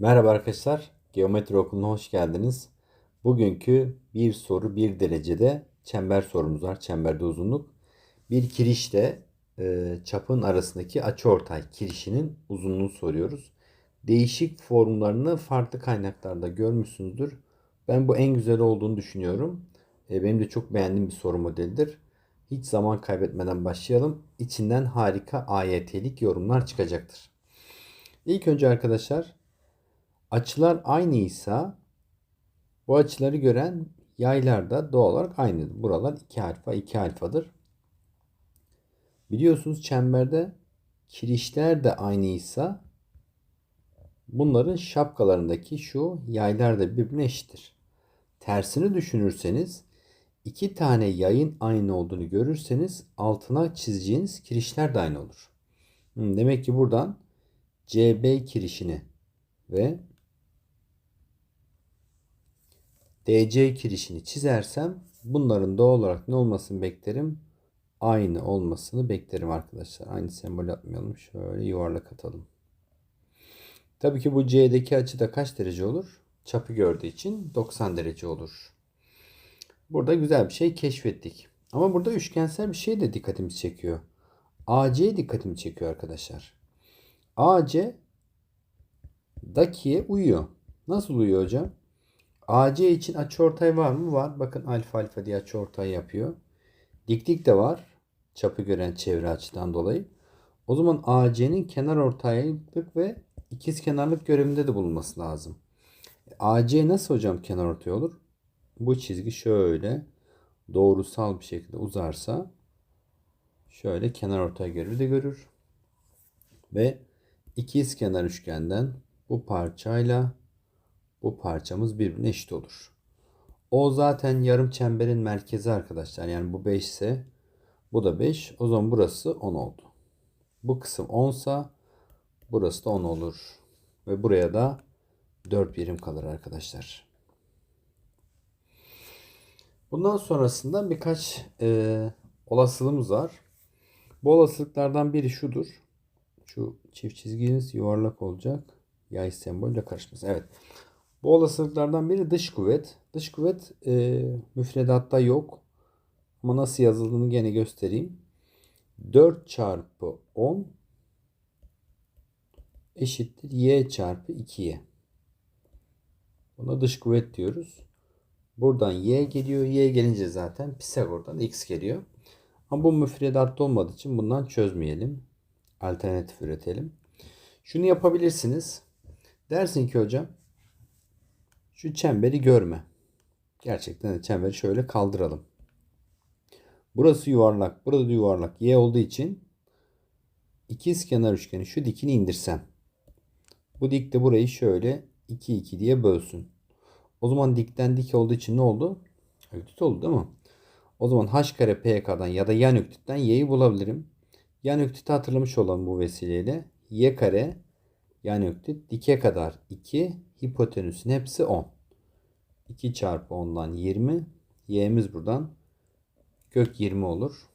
Merhaba arkadaşlar, Geometri Okulu'na hoş geldiniz. Bugünkü bir soru bir derecede çember sorumuz var, çemberde uzunluk. Bir kirişte e, çapın arasındaki açıortay kirişinin uzunluğunu soruyoruz. Değişik formlarını farklı kaynaklarda görmüşsünüzdür. Ben bu en güzel olduğunu düşünüyorum. E, benim de çok beğendiğim bir soru modelidir. Hiç zaman kaybetmeden başlayalım. İçinden harika AYT'lik yorumlar çıkacaktır. İlk önce arkadaşlar açılar aynıysa bu açıları gören yaylar da doğal olarak aynıdır. Buralar 2 alfa 2 alfadır. Biliyorsunuz çemberde kirişler de aynıysa bunların şapkalarındaki şu yaylar da birbirine eşittir. Tersini düşünürseniz iki tane yayın aynı olduğunu görürseniz altına çizeceğiniz kirişler de aynı olur. Hmm, Demek ki buradan CB kirişini ve DC kirişini çizersem bunların doğal olarak ne olmasını beklerim? Aynı olmasını beklerim arkadaşlar. Aynı sembol yapmayalım. Şöyle yuvarlak atalım. Tabii ki bu C'deki açı da kaç derece olur? Çapı gördüğü için 90 derece olur. Burada güzel bir şey keşfettik. Ama burada üçgensel bir şey de dikkatimizi çekiyor. AC dikkatimi çekiyor arkadaşlar. AC dakiye uyuyor. Nasıl uyuyor hocam? AC için açıortay var mı? Var. Bakın alfa alfa diye açıortay yapıyor. Diklik de var. Çapı gören çevre açıdan dolayı. O zaman AC'nin kenar ortaylık ve ikiz kenarlık görevinde de bulunması lazım. AC nasıl hocam kenar ortay olur? Bu çizgi şöyle doğrusal bir şekilde uzarsa şöyle kenar ortay görevi de görür. Ve ikiz kenar üçgenden bu parçayla bu parçamız birbirine eşit olur. O zaten yarım çemberin merkezi arkadaşlar. Yani bu 5 ise bu da 5. O zaman burası 10 oldu. Bu kısım 10 sa burası da 10 olur. Ve buraya da 4 birim kalır arkadaşlar. Bundan sonrasında birkaç e, olasılığımız var. Bu olasılıklardan biri şudur. Şu çift çizginiz yuvarlak olacak. Yay sembolle karışmasın. Evet. Bu olasılıklardan biri dış kuvvet. Dış kuvvet e, müfredatta yok. Ama nasıl yazıldığını gene göstereyim. 4 çarpı 10 eşittir y çarpı 2y. Buna dış kuvvet diyoruz. Buradan y geliyor. Y gelince zaten Pisagor'dan x geliyor. Ama bu müfredatta olmadığı için bundan çözmeyelim. Alternatif üretelim. Şunu yapabilirsiniz. Dersin ki hocam şu çemberi görme. Gerçekten de çemberi şöyle kaldıralım. Burası yuvarlak, burada da yuvarlak. Y olduğu için ikiz kenar üçgeni şu dikini indirsem. Bu dik de burayı şöyle 2 2 diye bölsün. O zaman dikten dik olduğu için ne oldu? Öktüt oldu değil mi? O zaman h kare pk'dan ya da yan öktütten y'yi bulabilirim. Yan öktütü hatırlamış olan bu vesileyle y kare yan öktüt dike kadar 2 hipotenüsün hepsi 10. 2 çarpı 10'dan 20. Y'miz buradan kök 20 olur.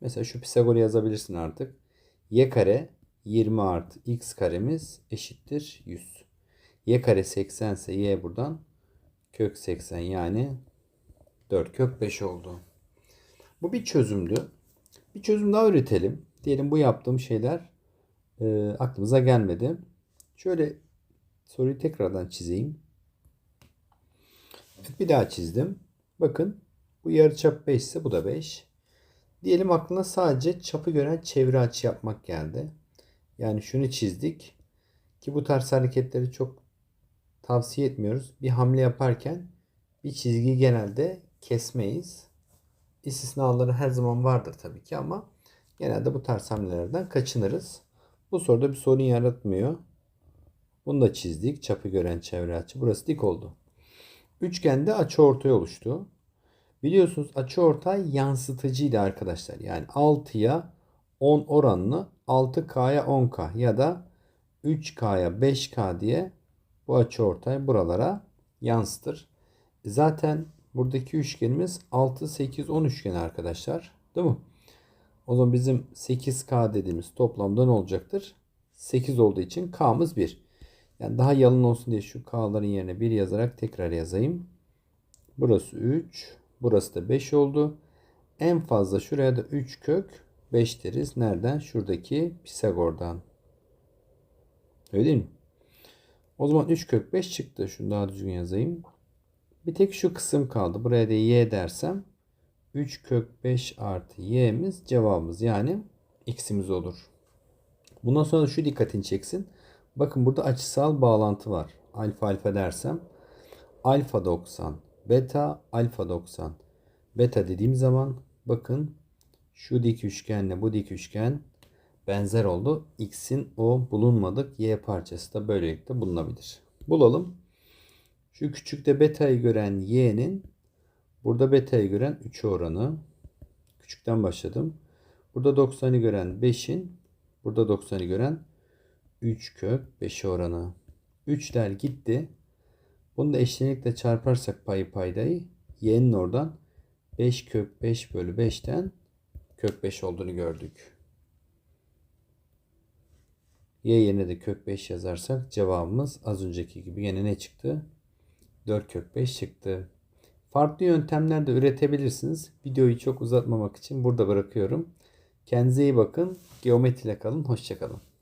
Mesela şu Pisagor'u yazabilirsin artık. Y kare 20 artı x karemiz eşittir 100. Y kare 80 ise y buradan kök 80 yani 4 kök 5 oldu. Bu bir çözümdü. Bir çözüm daha üretelim. Diyelim bu yaptığım şeyler e, aklımıza gelmedi. Şöyle soruyu tekrardan çizeyim. Bir daha çizdim. Bakın bu yarıçap 5 ise bu da 5. Diyelim aklına sadece çapı gören çevre açı yapmak geldi. Yani şunu çizdik. Ki bu tarz hareketleri çok tavsiye etmiyoruz. Bir hamle yaparken bir çizgiyi genelde kesmeyiz. İstisnaları her zaman vardır tabii ki ama genelde bu tarz hamlelerden kaçınırız. Bu soruda bir sorun yaratmıyor. Bunu da çizdik. Çapı gören çevre açı. Burası dik oldu. Üçgende açı ortay oluştu. Biliyorsunuz açı ortay yansıtıcıydı arkadaşlar. Yani 6'ya 10 oranlı 6K'ya 10K ya da 3K'ya 5K diye bu açı ortay buralara yansıtır. Zaten buradaki üçgenimiz 6, 8, 10 üçgeni arkadaşlar. Değil mi? O zaman bizim 8K dediğimiz toplamda ne olacaktır? 8 olduğu için K'mız 1. Yani daha yalın olsun diye şu k'ların yerine 1 yazarak tekrar yazayım. Burası 3. Burası da 5 oldu. En fazla şuraya da 3 kök 5 deriz. Nereden? Şuradaki Pisagor'dan. Öyle değil mi? O zaman 3 kök 5 çıktı. Şunu daha düzgün yazayım. Bir tek şu kısım kaldı. Buraya da y dersem 3 kök 5 artı y'miz cevabımız. Yani x'imiz olur. Bundan sonra şu dikkatini çeksin. Bakın burada açısal bağlantı var. Alfa alfa dersem alfa 90 beta alfa 90 beta dediğim zaman bakın şu dik üçgenle bu dik üçgen benzer oldu. X'in o bulunmadık y parçası da böylelikle bulunabilir. Bulalım. Şu küçükte beta'yı gören y'nin burada beta'yı gören 3 oranı. Küçükten başladım. Burada 90'ı gören 5'in burada 90'ı gören 3 kök 5 oranı. 3'ler gitti. Bunu da eşlenikle çarparsak payı paydayı y'nin oradan 5 kök 5 bölü 5'ten kök 5 olduğunu gördük. Y yerine de kök 5 yazarsak cevabımız az önceki gibi yine ne çıktı? 4 kök 5 çıktı. Farklı yöntemler de üretebilirsiniz. Videoyu çok uzatmamak için burada bırakıyorum. Kendinize iyi bakın. Geometriyle kalın. Hoşçakalın.